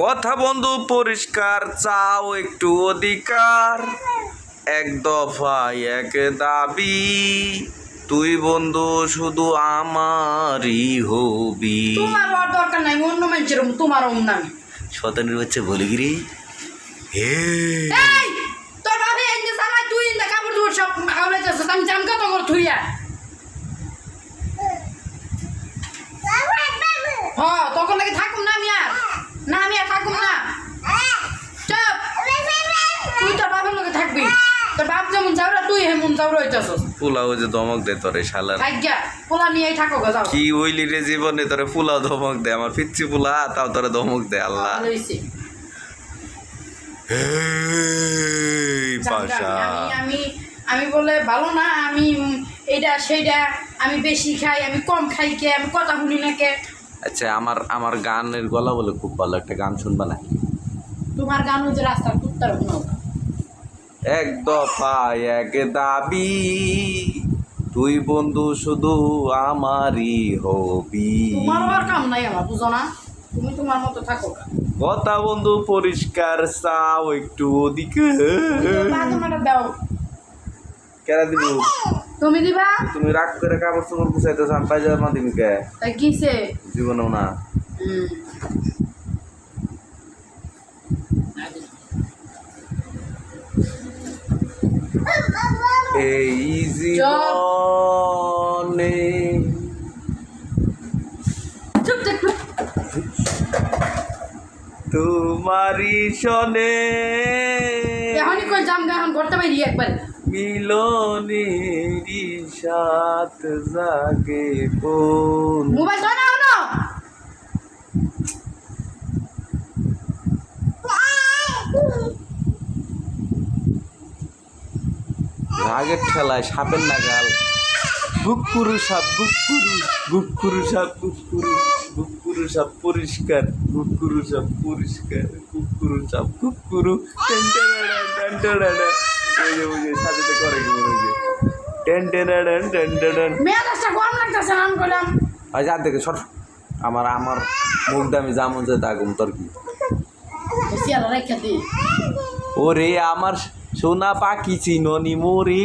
কথা বন্ধু পরিষ্কার চাও একটু অধিকার। এক দফায় এক দাবি তুই বন্ধু শুধু আমারই হবি। তোমার আর দরকার নাই অন্য মানুষের তোমার ওম নামে শতানের হচ্ছে বলিগিরি? হে। এই তোর ভাবি এই যে তুই ইন্দা কাপড় চোপড় সব আউলে যাচ্ছে আমি জাম কত করে থুইয়া। হ্যাঁ তখন লাগে থাকুম না আমি আর না আমি আর থাকুম না চপ তুই তোর বাবার লগে থাকবি? তোর বাপ যেমন যাওরা তুই হেমন যাওরা হইতাছস। পোলাও যে ধমক দে তোরে শালার ভাগ্যা পোলা নিয়েই থাকো গো যাও। কি ওইলি রে জীবনে তোরে পোলাও ধমক দে আমার পিচ্ছি পোলা তাও তোরে ধমক দে আল্লাহ। আমি আমি বলে ভালো না আমি এইটা সেইটা আমি বেশি খাই আমি কম খাই কে আমি কথা শুনি না কে। আচ্ছা আমার আমার গানের গলা বলে খুব ভালো একটা গান শুনবা না তোমার গান ওই যে রাস্তার কুত্তার এক দফায় এক দাবি তুই বন্ধু শুধু আমারই হবি। তোমার কাম নাই আমার বুঝো না? তুমি তোমার মতো থাকো কথা বন্ধু পরিষ্কার চাও একটু ওদিকে। কেন দিব? তুমি দিবা? তুমি রাগ করে কাপড় চোপড় গুছাইতে চান পায়জামা দিবি কে? তাই কিসে? জীবনেও না। এই জীবনে চুপ। তোমারই এখনই কই জাম এখন করতে পারি একবার। সাথ জাগে কোন। মোবাইল রাগের ঠেলায় সাপের নাগাল বুকুরু সাপ বুকুরু বুকুরু সাপ বুকুরু বুকুরু সাপ পরিষ্কার বুকুরু সাপ পরিষ্কার কুকুরু সাপ যে সাথে করে কি ওই যে টেনটেনাডা টেনটেনাডা মেয়াদাসটা গরম লাগতেছে না আমি করলাম আর যা দেখে সর আমার আমার মুখ দামি যেমন যে দাগুম তোর কি ওরে আমার সোনা পাখি চিননি মোরে